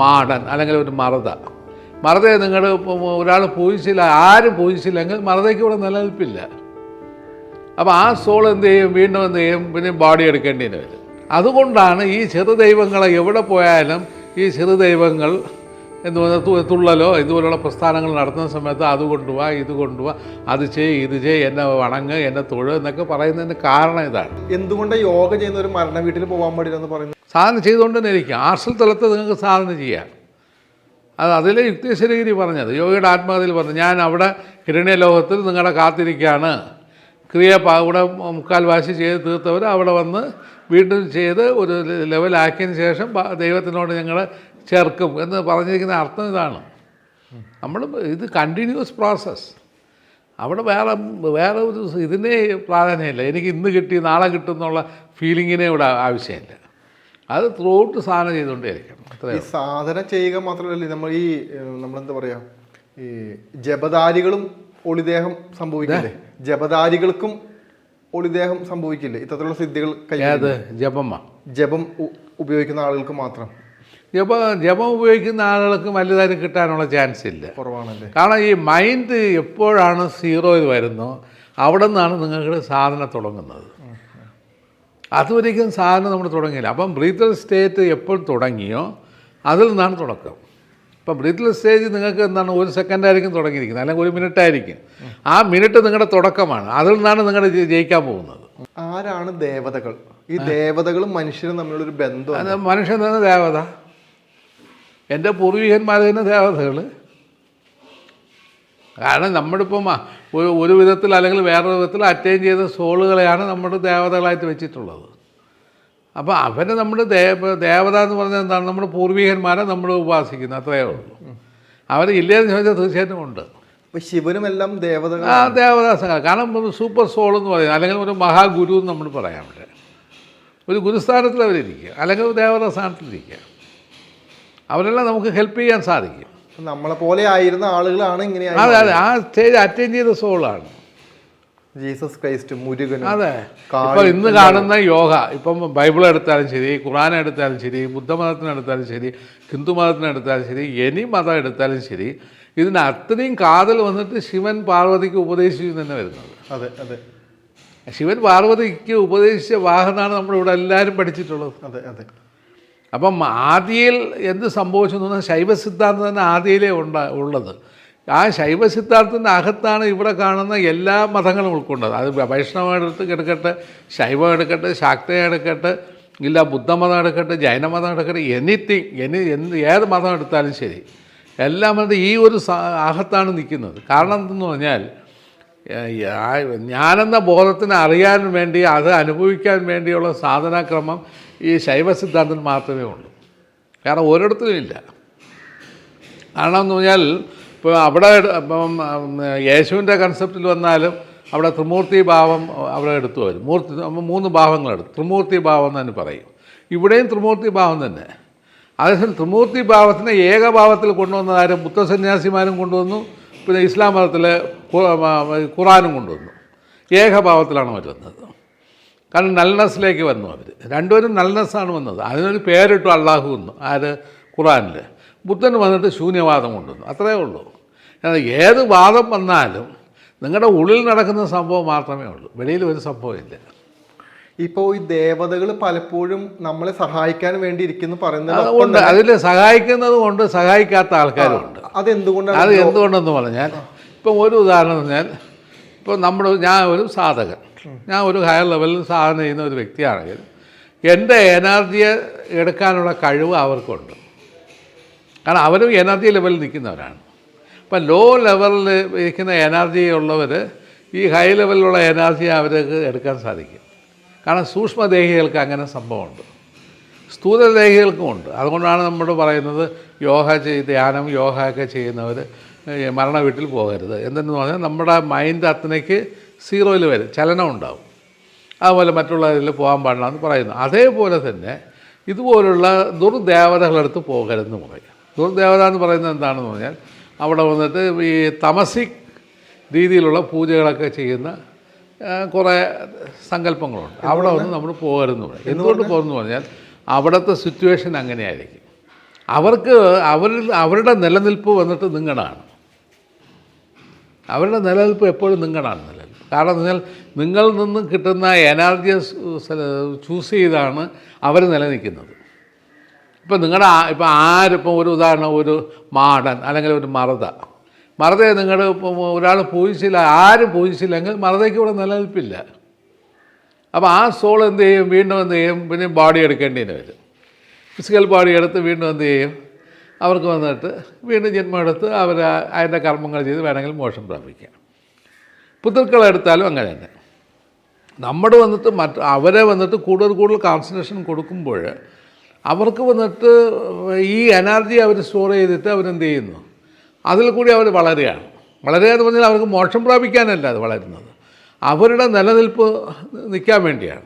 മാടൻ അല്ലെങ്കിൽ ഒരു മറുത. മറുതയെ നിങ്ങൾ ഒരാൾ പൂജിച്ചില്ല ആരും പൂജിച്ചില്ലെങ്കിൽ മറുതയ്ക്ക് ഇവിടെ നിലനിൽപ്പില്ല. അപ്പോൾ ആ സോൾ എന്ത് ചെയ്യും? വീണ്ടും എന്ത് ചെയ്യും? പിന്നെ ബോഡി എടുക്കേണ്ടി വരും. അതുകൊണ്ടാണ് ഈ ചെറു ദൈവങ്ങളെ എവിടെ പോയാലും ഈ ചെറു ദൈവങ്ങൾ എന്ന് പറഞ്ഞാൽ തുള്ളലോ ഇതുപോലുള്ള പ്രസ്ഥാനങ്ങൾ നടത്തുന്ന സമയത്ത് അത് കൊണ്ടുപോവാ ഇത് കൊണ്ടുപോവാ അത് ചെയ് ഇത് ചെയ് എന്നെ വണങ്ങ് എന്നെ തൊഴു എന്നൊക്കെ പറയുന്നതിന് കാരണം ഇതാണ്. എന്തുകൊണ്ട് യോഗ ചെയ്യുന്ന ഒരു മരണ വീട്ടിൽ പോകാൻ പാടില്ല എന്ന് പറയുന്നത്? സാധനം ചെയ്തുകൊണ്ട് തന്നെ ഇരിക്കും. ആർസൽ തലത്ത് നിങ്ങൾക്ക് സാധനം ചെയ്യാം. അത് അതിലെ യുക്തേശ്വരഗിരി പറഞ്ഞത്. യോഗിയുടെ ആത്മകഥയിൽ പറഞ്ഞു ഞാൻ അവിടെ ഹിരണ്യ ലോകത്തിൽ നിങ്ങളെ കാത്തിരിക്കുകയാണ്. ക്രിയ ഇവിടെ മുക്കാൽ വാശി ചെയ്ത് തീർത്തവർ അവിടെ വന്ന് വീണ്ടും ചെയ്ത് ഒരു ലെവലാക്കിയതിന് ശേഷം ദൈവത്തിനോട് ഞങ്ങൾ ചേർക്കും. എന്ന് പറഞ്ഞിരിക്കുന്ന അർത്ഥം ഇതാണ്. നമ്മൾ ഇത് കണ്ടിന്യൂസ് പ്രോസസ്സ് അവിടെ വേറെ വേറെ ഒരു ഇതിനെ പ്രാധാന്യമില്ല. എനിക്ക് ഇന്ന് കിട്ടി നാളെ കിട്ടും എന്നുള്ള ഫീലിങ്ങിനെ ഇവിടെ ആവശ്യമില്ല. അത് ത്രൂ ഔട്ട് സാധനം ചെയ്തുകൊണ്ടേയിരിക്കണം. അത്രേ ഈ സാധന ചെയ്യുക മാത്രമല്ല നമ്മൾ ഈ നമ്മളെന്താ പറയുക ഈ ജപദാരികളും ഒളിദേഹം സംഭവിക്കില്ലേ? ജപദാരികൾക്കും ഒളിദേഹം സംഭവിക്കില്ലേ? ഇത്തരത്തിലുള്ള സിദ്ധികൾ കഴിയാത്ത ഏത്? ജപമ്മ ജപം ഉപയോഗിക്കുന്ന ആളുകൾക്ക് മാത്രം. ജപ ജപം ഉപയോഗിക്കുന്ന ആളുകൾക്ക് വലുതായിട്ട് കിട്ടാനുള്ള ചാൻസ് ഇല്ല. കുറവാണല്ലേ? കാരണം ഈ മൈൻഡ് എപ്പോഴാണ് സീറോയിൽ വരുന്നോ അവിടെ നിന്നാണ് നിങ്ങൾക്ക് സാധനം തുടങ്ങുന്നത്. അതുവരേക്കും സാധനം നമ്മൾ തുടങ്ങിയില്ല. അപ്പം ബ്രീത്തൽ സ്റ്റേറ്റ് എപ്പോൾ തുടങ്ങിയോ അതിൽ നിന്നാണ് തുടക്കം. ഇപ്പം ബ്രീത്തൽ സ്റ്റേജ് നിങ്ങൾക്ക് എന്താണ് ഒരു സെക്കൻഡ് ആയിരിക്കും തുടങ്ങിയിരിക്കുന്നത് അല്ലെങ്കിൽ ഒരു മിനിറ്റ് ആയിരിക്കും ആ മിനിറ്റ് നിങ്ങളുടെ തുടക്കമാണ്. അതിൽ നിന്നാണ് നിങ്ങൾ ജയിക്കാൻ പോകുന്നത്. ആരാണ് ദേവതകൾ? ഈ ദേവതകളും മനുഷ്യരും തമ്മിലുള്ള ഒരു ബന്ധം മനുഷ്യൻ തന്നെ ദേവത. എന്റെ പൂർവികന്മാർ തന്നെ ദേവതകൾ കാരണം നമ്മളിപ്പം ഒരു ഒരു വിധത്തിൽ അല്ലെങ്കിൽ വേറൊരു വിധത്തിൽ അറ്റൈൻ ചെയ്ത സോളുകളെയാണ് നമ്മുടെ ദേവതകളായിട്ട് വെച്ചിട്ടുള്ളത്. അപ്പോൾ അവരെ നമ്മുടെ ദേവ ദേവത എന്ന് പറഞ്ഞാൽ എന്താണ്? നമ്മുടെ പൂർവികന്മാരെ നമ്മൾ ഉപാസിക്കുന്നു അത്രയേ ഉള്ളൂ. അവർ ഇല്ലയെന്ന് ചോദിച്ചാൽ തീർച്ചയായിട്ടും ഉണ്ട്. ശിവനും എല്ലാം ദേവതകൾ ആ ദേവദാസങ്ങൾ കാരണം സൂപ്പർ സോൾ എന്ന് പറയുന്നത് അല്ലെങ്കിൽ ഒരു മഹാഗുരു എന്ന് നമ്മൾ പറയാം അവിടെ. ഒരു ഗുരുസ്ഥാനത്തിൽ അവരിരിക്കുക അല്ലെങ്കിൽ ഒരു ദേവതാ സ്ഥാനത്തിലിരിക്കുക അവരെല്ലാം നമുക്ക് ഹെൽപ്പ് ചെയ്യാൻ സാധിക്കും. നമ്മളെ പോലെ ആയിരുന്ന ആളുകളാണ് ഇങ്ങനെ അതെ അതെ ആ സ്റ്റേജ് അറ്റൻഡ് ചെയ്ത സോളാണ്. ജീസസ് ക്രൈസ്റ്റ് മുരുകനും അതെ. ഇപ്പൊ ഇന്ന് കാണുന്ന യോഗ ഇപ്പം ബൈബിൾ എടുത്താലും ശരി ഖുറാൻ എടുത്താലും ശരി ബുദ്ധമതത്തിനെടുത്താലും ശരി ഹിന്ദു മതത്തിനെടുത്താലും ശരി എനി മതം എടുത്താലും ശരി ഇതിന് അത്രയും കാതൽ വന്നിട്ട് ശിവൻ പാർവതിക്ക് ഉപദേശിച്ചു തന്നെ വരുന്നത്. അതെ അതെ. ശിവൻ പാർവതിക്ക് ഉപദേശിച്ച വാഹനമാണ് നമ്മളിവിടെ എല്ലാവരും പഠിച്ചിട്ടുള്ളത്. അതെ അതെ. അപ്പം ആദിയിൽ എന്ത് സംഭവിച്ചു എന്ന് ശൈവ സിദ്ധാന്തം തന്നെ ആദിയിലേ ഉണ്ട ഉള്ളത്. ആ ശൈവ സിദ്ധാന്തത്തിന്റെ അകത്താണ് ഇവിടെ കാണുന്ന എല്ലാ മതങ്ങളും ഉൾക്കൊണ്ടത്. അത് വൈഷ്ണവം എടുത്ത് എടുക്കട്ടെ ശൈവം എടുക്കട്ടെ ശാക്തയം എടുക്കട്ടെ ഇല്ല ബുദ്ധമതം എടുക്കട്ടെ ജൈനമതം എടുക്കട്ടെ എനിത്തിങ് എനി എന്ത് ഏത് മതം എടുത്താലും ശരി. എല്ലാം അത് ഈ ഒരു അകത്താണ് നിൽക്കുന്നത്. കാരണം എന്തെന്ന് പറഞ്ഞാൽ ഞാനെന്ന ബോധത്തിന് അറിയാൻ വേണ്ടി അത് അനുഭവിക്കാൻ വേണ്ടിയുള്ള സാധനാക്രമം ഈ ശൈവ സിദ്ധാന്തത്തിൽ മാത്രമേ ഉള്ളൂ. കാരണം ഓരോരുത്തരും ഇല്ല. കാരണം എന്ന് പറഞ്ഞാൽ ഇപ്പോൾ അവിടെ ഇപ്പം യേശുവിന്റെ കൺസെപ്റ്റിൽ വന്നാലും അവിടെ ത്രിമൂർത്തി ഭാവം അവിടെ എടുത്തു വരും. മൂർത്തി മൂന്ന് ഭാവങ്ങളെടുത്തു ത്രിമൂർത്തി ഭാവം തന്നെ പറയും. ഇവിടെയും ത്രിമൂർത്തി ഭാവം തന്നെ. അതേസമയം ത്രിമൂർത്തി ഭാവത്തിനെ ഏകഭാവത്തിൽ കൊണ്ടുവന്നതാരും ബുദ്ധസന്യാസിമാരും കൊണ്ടുവന്നു. പിന്നെ ഇസ്ലാം മതത്തിൽ ഖുറാനും കൊണ്ടുവന്നു. ഏകഭാവത്തിലാണ് അവർ വന്നത്. കാരണം നൽനസിലേക്ക് വന്നു അവർ രണ്ടുപേരും നൽനസ്സാണ് വന്നത്. അതിനൊരു പേരിട്ടു അള്ളാഹു എന്ന് ആര്? ഖുറാനിൽ ബുദ്ധൻ വന്നിട്ട് ശൂന്യവാദം കൊണ്ടുവന്നു. അത്രേ ഉള്ളൂ. ഏത് വാദം വന്നാലും നിങ്ങളുടെ ഉള്ളിൽ നടക്കുന്ന സംഭവം മാത്രമേ ഉള്ളൂ. വെളിയിൽ ഒരു സംഭവമില്ല ഇപ്പോൾ ഈ ദേവതകൾ പലപ്പോഴും നമ്മളെ സഹായിക്കാൻ വേണ്ടി ഇരിക്കുന്നു പറയുന്നത് അതുകൊണ്ട് അതിൽ സഹായിക്കുന്നത് കൊണ്ട് സഹായിക്കാത്ത ആൾക്കാരും ഉണ്ട്. അതെന്തുകൊണ്ടാണ് അത് എന്തുകൊണ്ടെന്ന് പറഞ്ഞാൽ ഇപ്പം ഒരു ഉദാഹരണം പറഞ്ഞാൽ ഇപ്പം നമ്മൾ ഞാൻ ഒരു സാധകൻ. ഞാൻ ഒരു ഹയർ ലെവലിൽ സാധനം ചെയ്യുന്ന ഒരു വ്യക്തിയാണെങ്കിൽ എന്റെ എനർജിയെ എടുക്കാനുള്ള കഴിവ് അവർക്കുണ്ട്. കാരണം അവരും എനർജി ലെവലിൽ നിൽക്കുന്നവരാണ്. അപ്പം ലോ ലെവലിൽ ഇരിക്കുന്ന എനർജി ഉള്ളവർ ഈ ഹൈ ലെവലിലുള്ള എനർജി അവർക്ക് എടുക്കാൻ സാധിക്കും. കാരണം സൂക്ഷ്മദേഹികൾക്ക് അങ്ങനെ സംഭവമുണ്ട്. സ്ഥൂലദേഹികൾക്കും ഉണ്ട് അതുകൊണ്ടാണ് നമ്മൾ പറയുന്നത് യോഗ ചെയ്ത് ധ്യാനം യോഗ ഒക്കെ ചെയ്യുന്നവർ മരണ വീട്ടിൽ പോകരുത്. എന്തെന്ന് പറഞ്ഞാൽ നമ്മുടെ മൈൻഡ് അത്രയ്ക്ക് സീറോയിൽ വരും ചലനം ഉണ്ടാവും അതുപോലെ മറ്റുള്ള ഇതിൽ പോകാൻ പാടില്ല എന്ന് പറയുന്നു. അതേപോലെ തന്നെ ഇതുപോലുള്ള ദുർദേവതകളെടുത്ത് പോകരുതെന്ന് പറയും ദുർദേവത എന്ന് പറയുന്നത് എന്താണെന്ന് പറഞ്ഞാൽ അവിടെ വന്നിട്ട് ഈ തമസിക് രീതിയിലുള്ള പൂജകളൊക്കെ ചെയ്യുന്ന കുറേ സങ്കല്പങ്ങളുണ്ട്. അവിടെ വന്ന് നമ്മൾ പോകരുതെന്ന് പറയും. എന്തുകൊണ്ട് പോകുന്നു പറഞ്ഞാൽ അവിടുത്തെ സിറ്റുവേഷൻ അങ്ങനെയായിരിക്കും. അവർക്ക് അവരിൽ അവരുടെ നിലനിൽപ്പ് വന്നിട്ട് നിങ്ങളാണ് അവരുടെ നിലനിൽപ്പ് എപ്പോഴും നിങ്ങളാണ് നിലനിൽപ്പ്. കാരണം എന്ന് വെച്ചാൽ നിങ്ങളിൽ നിന്നും കിട്ടുന്ന എനർജി ചൂസ് ചെയ്താണ് അവർ നിലനിൽക്കുന്നത്. ഇപ്പം നിങ്ങളുടെ ഇപ്പം ആരിപ്പം ഒരു ഉദാഹരണം ഒരു മാടൻ അല്ലെങ്കിൽ ഒരു മറത മറതയെ ഇപ്പം ഒരാൾ പൂജിച്ചില്ല ആരും പൂജിച്ചില്ലെങ്കിൽ മറതയ്ക്ക് ഇവിടെ നിലനിൽപ്പില്ല. അപ്പോൾ ആ സോൾ എന്ത് ചെയ്യും? വീണ്ടും എന്ത് ചെയ്യും? പിന്നെ ബോഡി എടുക്കേണ്ടതിന് വരും. ഫിസിക്കൽ ബോഡി എടുത്ത് വീണ്ടും എന്ത് ചെയ്യും? അവർക്ക് വന്നിട്ട് വീണ്ടും ജന്മം എടുത്ത് അവർ അതിന്റെ കർമ്മങ്ങൾ ചെയ്ത് വേണമെങ്കിൽ മോക്ഷം പ്രാപിക്കാം. പുത്രക്കളെടുത്താലും അങ്ങനെ തന്നെ. നമ്മുടെ വന്നിട്ട് മറ്റ് അവരെ വന്നിട്ട് കൂടുതൽ കൂടുതൽ കോൺസെൻട്രേഷൻ കൊടുക്കുമ്പോൾ അവർക്ക് വന്നിട്ട് ഈ എനർജി അവർ സ്റ്റോർ ചെയ്തിട്ട് അവരെന്ത് ചെയ്യുന്നു? അതിൽ കൂടി അവർ വളരുകയാണ്. വളരുക എന്ന് പറഞ്ഞാൽ അവർക്ക് മോക്ഷം പ്രാപിക്കാനല്ല അത് വളരുന്നത്. അവരുടെ നിലനിൽപ്പ് നിൽക്കാൻ വേണ്ടിയാണ്.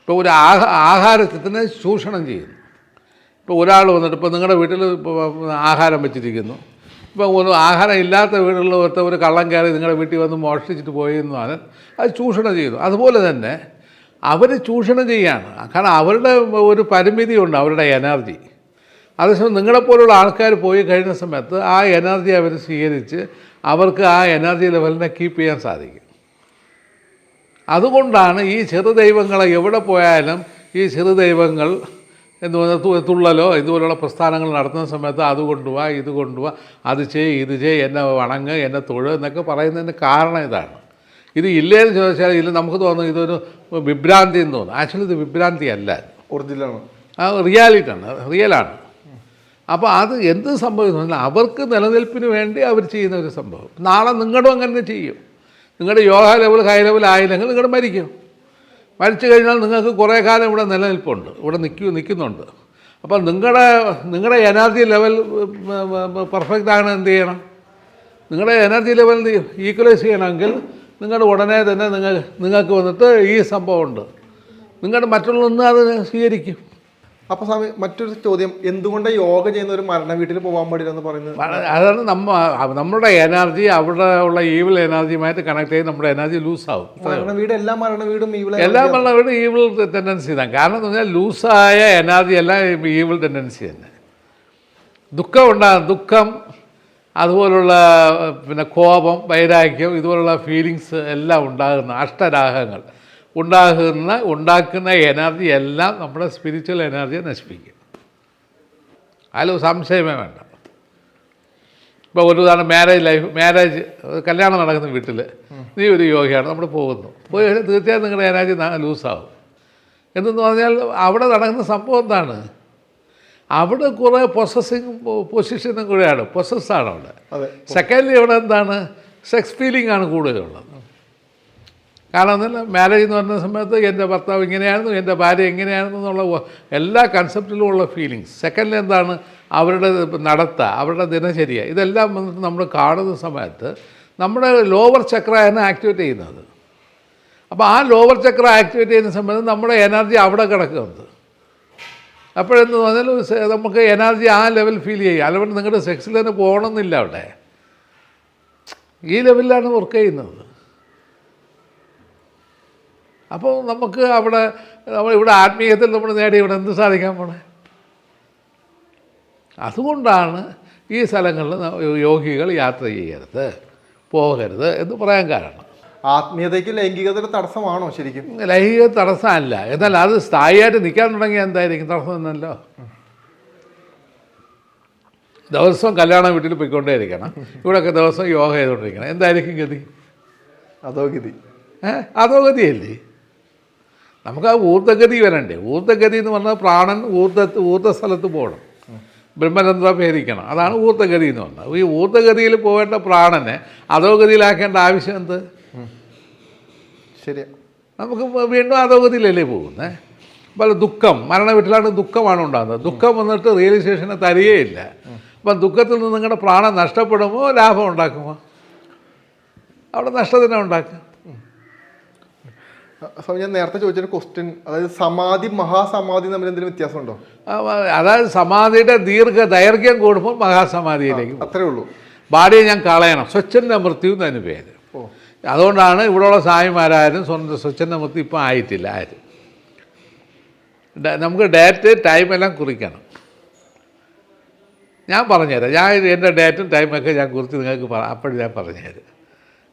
ഇപ്പോൾ ഒരു ആഹ ആഹാരത്തിന് ചൂഷണം ചെയ്യുന്നു. ഇപ്പോൾ ഒരാൾ വന്നിട്ട് ഇപ്പോൾ നിങ്ങളുടെ വീട്ടിൽ ആഹാരം വെച്ചിരിക്കുന്നു. ഇപ്പോൾ ഒരു ആഹാരം ഇല്ലാത്ത വീടുകളിൽ ഒരുത്ത ഒരു കള്ളം കയറി നിങ്ങളുടെ വീട്ടിൽ വന്ന് മോഷ്ടിച്ചിട്ട് പോയി എന്ന് പറഞ്ഞാൽ അത് ചൂഷണം ചെയ്തു. അതുപോലെ തന്നെ അവർ ചൂഷണം ചെയ്യാണ് കാരണം അവരുടെ ഒരു പരിമിതിയുണ്ട് അവരുടെ എനർജി. അതേസമയം നിങ്ങളെപ്പോലുള്ള ആൾക്കാർ പോയി കഴിയുന്ന സമയത്ത് ആ എനർജി അവർ സ്വീകരിച്ച് അവർക്ക് ആ എനർജി ലെവലിനെ കീപ്പ് ചെയ്യാൻ സാധിക്കും. അതുകൊണ്ടാണ് ഈ ചെറുദൈവങ്ങളെ എവിടെ പോയാലും ഈ ചെറുദൈവങ്ങൾ എന്ന് പറഞ്ഞാൽ തുള്ളലോ ഇതുപോലുള്ള പ്രസ്ഥാനങ്ങൾ നടത്തുന്ന സമയത്ത് അത് കൊണ്ടുപോവാ ഇത് കൊണ്ടുപോവാ അത് ചെയ് ഇത് ചെയ് എന്നെ വണങ്ങ് എന്നെ തൊഴു എന്നൊക്കെ പറയുന്നതിന് കാരണം ഇതാണ്. ഇത് ഇല്ലേന്ന് ചോദിച്ചാൽ ഇല്ല നമുക്ക് തോന്നുന്നു ഇതൊരു വിഭ്രാന്തി എന്ന് തോന്നുന്നു. ആക്ച്വലി ഇത് വിഭ്രാന്തി അല്ല. ഒറിജിനലാണ്. ആ റിയാലിറ്റിയാണ് റിയലാണ്. അപ്പോൾ അത് എന്ത് സംഭവിക്കുന്നു? അവർക്ക് നിലനിൽപ്പിന് വേണ്ടി അവർ ചെയ്യുന്ന ഒരു സംഭവം. നാളെ നിങ്ങളും അങ്ങനെ ചെയ്യും. നിങ്ങളുടെ യോഗ ലെവൽ ഹൈ ലെവൽ ആയില്ലെങ്കിൽ നിങ്ങൾ മരിക്കും. മരിച്ചു കഴിഞ്ഞാൽ നിങ്ങൾക്ക് കുറേ കാലം ഇവിടെ നിലനിൽപ്പുണ്ട്. ഇവിടെ നിൽക്കൂ നിൽക്കുന്നുണ്ട്. അപ്പോൾ നിങ്ങളുടെ നിങ്ങളുടെ എനർജി ലെവൽ പെർഫെക്റ്റ് ആണ് എന്ത് ചെയ്യണം? നിങ്ങളുടെ എനർജി ലെവൽ ഈക്വലൈസ് ചെയ്യണമെങ്കിൽ നിങ്ങളുടെ ഉടനെ തന്നെ നിങ്ങൾ നിങ്ങൾക്ക് വന്നിട്ട് ഈ സംഭവമുണ്ട്. നിങ്ങളുടെ മറ്റുള്ളൊന്നും അത് സ്വീകരിക്കും. അപ്പൊ സ്വാമി മറ്റൊരു ചോദ്യം. എന്തുകൊണ്ട് യോഗ ചെയ്യുന്ന ഒരു മരണ വീട്ടിൽ പോകാൻ പാടില്ല എന്ന് പറയുന്നത് അതാണ് നമ്മ നമ്മുടെ എനർജി അവിടെ ഉള്ള ഈവിൾ എനർജിയുമായിട്ട് കണക്ട് ചെയ്ത് നമ്മുടെ എനർജി ലൂസാവും മരണ വീട് എല്ലാ മരണ വീടും ഇവിടെ എല്ലാം വീടും ഈവിൾ ടെൻഡൻസി തന്നെ കാരണം എന്ന് പറഞ്ഞാൽ ലൂസായ എനർജി എല്ലാം ഈവിൾ ടെൻഡൻസി തന്നെ. ദുഃഖം ഉണ്ടാകും ദുഃഖം അതുപോലുള്ള പിന്നെ കോപം വൈരാഗ്യം ഇതുപോലുള്ള ഫീലിങ്സ് എല്ലാം ഉണ്ടാകുന്ന അഷ്ടരാഗങ്ങൾ. ഉണ്ടാകുന്ന ഉണ്ടാക്കുന്ന എനർജി എല്ലാം നമ്മുടെ സ്പിരിച്വൽ എനർജിയെ നശിപ്പിക്കും. അതിൽ സംശയമേ വേണ്ട. ഇപ്പോൾ ഒരു ഉദാഹരണം മാരേജ് ലൈഫ് മാരേജ് കല്യാണം നടക്കുന്ന വീട്ടിൽ നീ ഒരു യോഗയാണ് നമ്മൾ പോകുന്നു. പോയി തീർച്ചയായും നിങ്ങളുടെ എനർജി ലൂസാവും എന്തെന്ന് പറഞ്ഞാൽ അവിടെ നടക്കുന്ന സംഭവം എന്താണ്? അവിടെ കുറേ പൊസസിങ് പൊസിഷനും കൂടെയാണ് പൊസസ്സാണ് അവിടെ. സെക്കൻഡ്ലി അവിടെ എന്താണ്? സെക്സ് ഫീലിംഗ് ആണ് കൂടുതലുള്ളത്. കാരണം എന്നല്ല മാരേജ് എന്ന് പറഞ്ഞ സമയത്ത് എന്റെ ഭർത്താവ് ഇങ്ങനെയായിരുന്നു എന്റെ ഭാര്യ എങ്ങനെയായിരുന്നു എന്നുള്ള എല്ലാ കൺസെപ്റ്റിലും ഉള്ള ഫീലിങ്സ് സെക്കൻഡിൽ എന്താണ്? അവരുടെ നടത്ത അവരുടെ ദിനചര്യ. ഇതെല്ലാം വന്നിട്ട് നമ്മൾ കാണുന്ന സമയത്ത് നമ്മുടെ ലോവർ ചക്രയാണ് ആക്ടിവേറ്റ് ചെയ്യുന്നത്. അപ്പോൾ ആ ലോവർ ചക്ര ആക്ടിവേറ്റ് ചെയ്യുന്ന സമയത്ത് നമ്മുടെ എനർജി അവിടെ കിടക്കുന്നത് അപ്പോഴെന്ന് പറഞ്ഞാൽ നമുക്ക് എനർജി ആ ലെവൽ ഫീൽ ചെയ്യും. അല്ലെങ്കിൽ നിങ്ങളുടെ സെക്സിൽ തന്നെ പോകണമെന്നില്ല അവിടെ. ഈ ലെവലിലാണ് വർക്ക് ചെയ്യുന്നത്. അപ്പോൾ നമുക്ക് അവിടെ നമ്മൾ ഇവിടെ ആത്മീയത്തിൽ നമ്മൾ നേടി ഇവിടെ എന്ത് സാധിക്കാൻ പോണേ? അതുകൊണ്ടാണ് ഈ സ്ഥലങ്ങളിൽ യോഗികൾ യാത്ര ചെയ്യരുത് പോകരുത് എന്ന് പറയാൻ കാരണം. ആത്മീയതയ്ക്ക് ലൈംഗികതയുടെ തടസ്സമാണോ ശരിക്കും? ലൈംഗിക തടസ്സമല്ല. എന്നാൽ അത് സ്ഥായിയായിട്ട് നിൽക്കാൻ തുടങ്ങിയ എന്തായിരിക്കും? തടസ്സം എന്നല്ലോ ദിവസവും കല്യാണ വീട്ടിൽ പോയിക്കൊണ്ടേയിരിക്കണം. ഇവിടെയൊക്കെ ദിവസം യോഗ ചെയ്തുകൊണ്ടിരിക്കണം. എന്തായിരിക്കും ഗതി? അതോ ഗതി? ഏ? അതോ ഗതിയല്ലേ? നമുക്ക് ആ ഊർദ്ധഗതി വരണ്ടേ? ഊർദ്ധഗതി എന്ന് പറഞ്ഞാൽ പ്രാണൻ ഊർദ്ധ ഊർദ്ധ സ്ഥലത്ത് പോകണം. ബ്രഹ്മചന്ദ്ര ഭേദിക്കണം. അതാണ് ഊർദ്ധഗതി എന്ന് പറഞ്ഞത് ഈ ഊർദ്ധഗതിയിൽ പോകേണ്ട പ്രാണനെ അധോഗതിയിലാക്കേണ്ട ആവശ്യം എന്ത്? ശരി നമുക്ക് വീണ്ടും അധോഗതിയിലല്ലേ പോകുന്നത് അപ്പോൾ ദുഃഖം മരണ വീട്ടിലാണ് ദുഃഖമാണ് ഉണ്ടാകുന്നത്. ദുഃഖം വന്നിട്ട് റിയലൈസേഷന് തരികയില്ല അപ്പം ദുഃഖത്തിൽ നിന്ന് നിങ്ങളുടെ പ്രാണം നഷ്ടപ്പെടുമോ ലാഭം ഉണ്ടാക്കുമോ? അവിടെ നഷ്ടത്തിനെ ഉണ്ടാക്കുക. സ്വാമി ഞാൻ നേരത്തെ ചോദിച്ചൊരു ക്വസ്റ്റ്യൻ അതായത് സമാധി മഹാസമാധി തമ്മിൽ എന്തെങ്കിലും വ്യത്യാസമുണ്ടോ? അതായത് സമാധിയുടെ ദീർഘ ദൈർഘ്യം കൂടുമ്പോൾ മഹാസമാധിയിലേക്ക് അത്രേ ഉള്ളൂ. ബാഡിയെ ഞാൻ കളയണം. സ്വച്ഛന്റെ മൃത്യു എന്നതിന് പേര്. അതുകൊണ്ടാണ് ഇവിടെയുള്ള സായിമാരായാലും സ്വന്തം സ്വച്ഛന്റെ മൃത്യു ഇപ്പം ആയിട്ടില്ല ആരും. നമുക്ക് ഡേറ്റ് ടൈം എല്ലാം കുറിക്കണം. ഞാൻ പറഞ്ഞുതരാം. ഞാൻ എന്റെ ഡേറ്റും ടൈമൊക്കെ ഞാൻ കുറിച്ച് നിങ്ങൾക്ക് അപ്പോഴും ഞാൻ പറഞ്ഞുതരാം.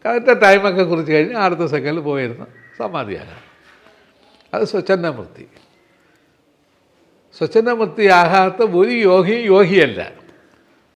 കറക്റ്റ് ടൈമൊക്കെ കുറിച്ച് കഴിഞ്ഞ് അടുത്ത സെക്കൻഡിൽ പോയിരുന്ന്. സമാധിയാകാം അത് സ്വച്ഛന്ദമൃത്തി സ്വച്ഛന്ദമൃത്തിയാകാത്ത ഒരു യോഗി യോഗിയല്ല